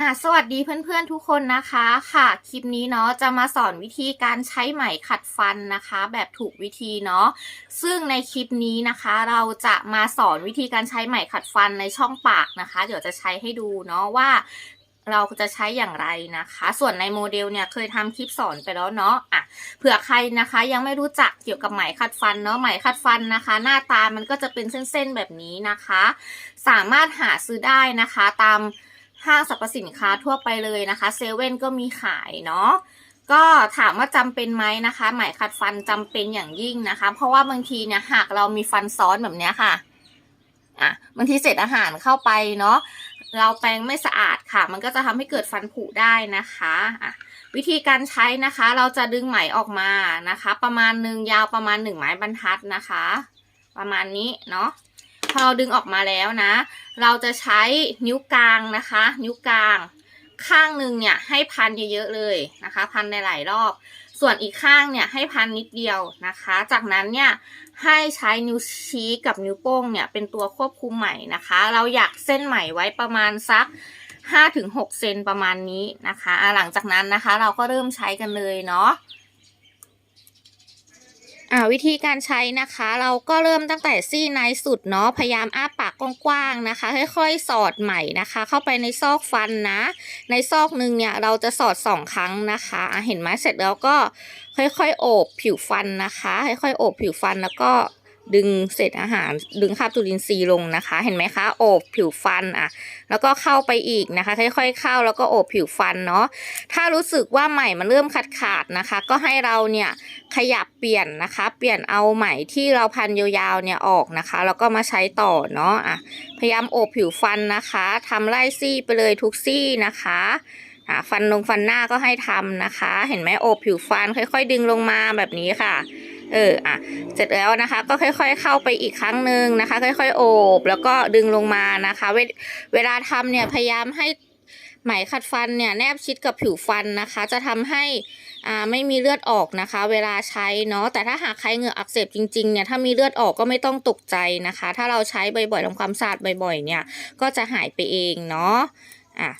อะสวัสดีเพื่อนๆทุกคนนะคะค่ะ คลิปนี้เนาะจะมาสอนวิธีการใช้ไหมขัดฟันนะคะ แบบถูกวิธีเนาะซึ่งในคลิปนี้นะคะ เราจะมาสอนวิธีการใช้ไหมขัดฟันในช่องปากนะคะ เดี๋ยวจะใช้ให้ดูเนาะว่าเราจะใช้อย่างไรนะคะ ส่วนในโมเดลเนี่ยเคยทำคลิปสอนไปแล้วเนาะอะเผื่อใครนะคะ ยังไม่รู้จักเกี่ยวกับไหมขัดฟันเนาะไหมขัดฟันนะคะ หน้าตามันก็จะเป็นเส้นๆแบบนี้นะคะ สามารถหาซื้อได้นะคะตาม ห้างสรรพสินค้าทั่วไปเลยนะคะเซเว่นก็มีขายเนาะก็ถามว่าจำเป็นไหมนะคะ ไหมขัดฟันจำเป็นอย่างยิ่งนะคะ เพราะว่าบางทีเนี่ยหากเรามีฟันซ้อนแบบเนี้ยค่ะอะบางทีเศษอาหารเข้าไปเนาะเราแปรงไม่สะอาดค่ะ มันก็จะทำให้เกิดฟันผุได้นะคะอะวิธีการใช้นะคะ เราจะดึงไหมออกมานะคะ ประมาณหนึ่งยาวประมาณหนึ่งไม้บรรทัดนะคะ ประมาณนี้เนาะ อเราดึงออกมาแล้วนะ เราจะใช้นิ้วกลางนะคะ นิ้วกลาง ข้างหนึ่งเนี่ยให้พันเยอะๆเลยนะคะ พันในหลายรอบ ส่วนอีกข้างเนี่ยให้พันนิดเดียวนะคะ จากนั้นเนี่ยให้ใช้นิ้วชี้กับนิ้วโป้งเนี่ยเป็นตัวควบคุมไหมนะคะ เราอยากเส้นไหมไว้ประมาณสัก5-6เซนประมาณนี้นะคะะหลังจากนั้นนะคะ เราก็เริ่มใช้กันเลยเนาะ อ่าวิธีการใช้นะคะ เราก็เริ่มตั้งแต่ซี่ในสุดเนาะพยายามอ้าปากกว้างๆนะคะ ค่อยๆสอดใหม่นะคะ เข้าไปในซอกฟันนะ ในซอกหนึ่งเนี่ยเราจะสอดสองครั้งนะคะอะเห็นไหมเสร็จแล้วก็ค่อยๆโอบผิวฟันนะคะ ค่อยๆโอบผิวฟันแล้วก็ ดึงเศษอาหารดึงคราบจุลินทรีย์ลงนะคะ เห็นไหมคะโอบผิวฟันอะ แล้วก็เข้าไปอีกนะคะ ค่อย ๆ เข้าแล้วก็โอบผิวฟันเนาะถ้ารู้สึกว่าไหมมันเริ่มขาดขาดๆนะคะ ก็ให้เราเนี่ยขยับเปลี่ยนนะคะ เปลี่ยนเอาไหมที่เราพันยาวๆเนี่ยออกนะคะ แล้วก็มาใช้ต่อเนาะอะพยายามโอบผิวฟันนะคะทำไล่ซี่ไปเลยทุกซี่นะคะฟันลงฟันหน้าก็ให้ทำนะคะ เห็นไหมโอบผิวฟันค่อย ๆ ดึงลงมาแบบนี้ค่ะ เอออะเสร็จแล้วนะคะ ก็ค่อย ๆ เข้าไปอีกครั้งหนึ่งนะคะ ค่อย ๆ โอบแล้วก็ดึงลงมานะคะ เวเวลาทำเนี่ยพยายามให้ไหมขัดฟันเนี่ยแนบชิดกับผิวฟันนะคะ จะทำให้อ่าไม่มีเลือดออกนะคะ เวลาใช้เนาะแต่ถ้าหากใครเหงื่ออักเสบจริงๆเนี่ยถ้ามีเลือดออกก็ไม่ต้องตกใจนะคะ ถ้าเราใช้บ่อยๆทำความสะอาดบ่อยๆเนี่ยก็จะหายไปเองเนาะอะ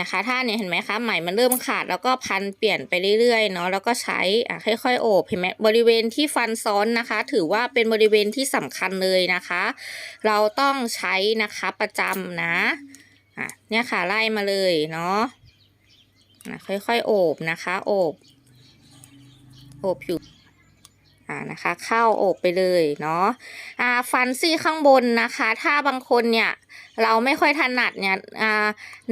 นะคะถ้าเนี่ยเห็นไหมคะไหมมันเริ่มขาดแล้วก็พันเปลี่ยนไปเรื่อยๆเนาะแล้วก็ใช้อะค่อยๆโอบเห็นไหมบริเวณที่ฟันซ้อนนะคะ ถือว่าเป็นบริเวณที่สำคัญเลยนะคะ เราต้องใช้นะคะประจำนะอะเนี่ยค่ะไล่มาเลยเนาะอะค่อยๆโอบนะคะโอบโอบอยู่อ่านะคะเข้าโอบไปเลยเนาะอ่าฟันซี่ข้างบนนะคะ ถ้าบางคนเนี่ย เราไม่ค่อยถนัดเนี่ย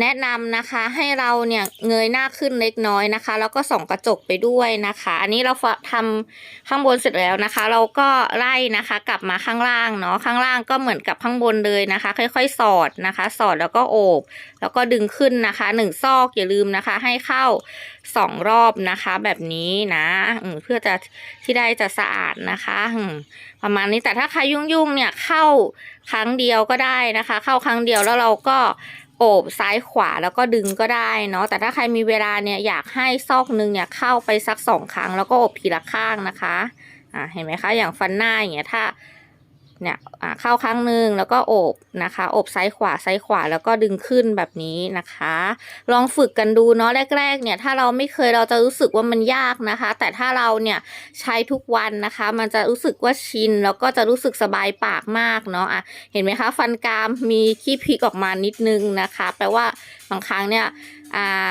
แนะนำนะคะให้เราเนี่ยเงยหน้าขึ้นเล็กน้อยนะคะ แล้วก็ส่องกระจกไปด้วยนะคะ อันนี้เราทำข้างบนเสร็จแล้วนะคะ เราก็ไล่นะคะกลับมาข้างล่างเนาะข้างล่างก็เหมือนกับข้างบนเลยนะคะ ค่อย ๆ สอดนะคะ สอดแล้วก็โอบ แล้วก็ดึงขึ้นนะคะหนึ่งซอกอย่าลืมนะคะ ให้เข้าสองรอบนะคะ แบบนี้นะเพื่อจะที่ได้จะสะอาดนะคะ ประมาณนี้แต่ถ้าใครยุ่งๆเนี่ยเข้าครั้งเดียวก็ได้นะคะ เข้าครั้งเดียวแล้วเราก็โอบซ้ายขวาแล้วก็ดึงก็ได้เนาะแต่ถ้าใครมีเวลาเนี่ยอยากให้ซอกหนึงเนี่ยเข้าไปสักสองครั้งแล้วก็โอบทีละข้างนะคะอ่าเห็นไหมคะอย่างฟันหน้าอย่างเงี้ยถ้า เนี่ยเข้าครั้งหนึ่งแล้วก็อบนะคะ อบซ้ายขวาซ้ายขวาแล้วก็ดึงขึ้นแบบนี้นะคะ ลองฝึกกันดูเนาะแรกๆเนี่ยถ้าเราไม่เคยเราจะรู้สึกว่ามันยากนะคะ แต่ถ้าเราเนี่ยใช้ทุกวันนะคะ มันจะรู้สึกว่าชินแล้วก็จะรู้สึกสบายปากมากเนาะอะเห็นไหมคะ ฟันกรามมีขี้พริกออกมานิดนึงนะคะ แปลว่าบางครั้งเนี่ยอ่า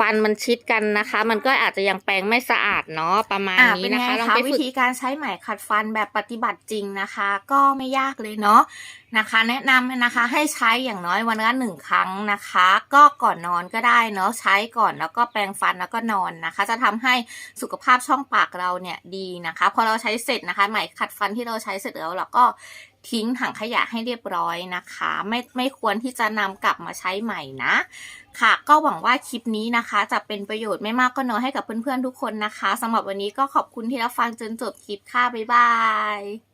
ฟันมันชิดกันนะคะ มันก็อาจจะยังแปรงไม่สะอาดเนาะประมาณนี้นะคะลองไปวิฝึกธีการใช้ไหมขัดฟันแบบปฏิบัติจริงนะคะ ก็ไม่ยากเลยเนาะนะคะ แนะนำนะคะให้ใช้อย่างน้อยวันละหนึ่งครั้งนะคะ ก็ก่อนนอนก็ได้เนาะใช้ก่อนแล้วก็แปรงฟันแล้วก็นอนนะคะ จะทำให้สุขภาพช่องปากเราเนี่ยดีนะคะ พอเราใช้เสร็จนะคะ ไหมขัดฟันที่เราใช้เสร็จแล้วเราก็ ทิ้งถังขยะให้เรียบร้อยนะคะ ไม่ไม่ควรที่จะนำกลับมาใช้ใหม่นะ ค่ะ ก็หวังว่าคลิปนี้นะคะ จะเป็นประโยชน์ไม่มากก็น้อยให้กับเพื่อนๆทุกคนนะคะสำหรับวันนี้ก็ขอบคุณที่รับฟังจนจบคลิปค่ะ บ๊ายบาย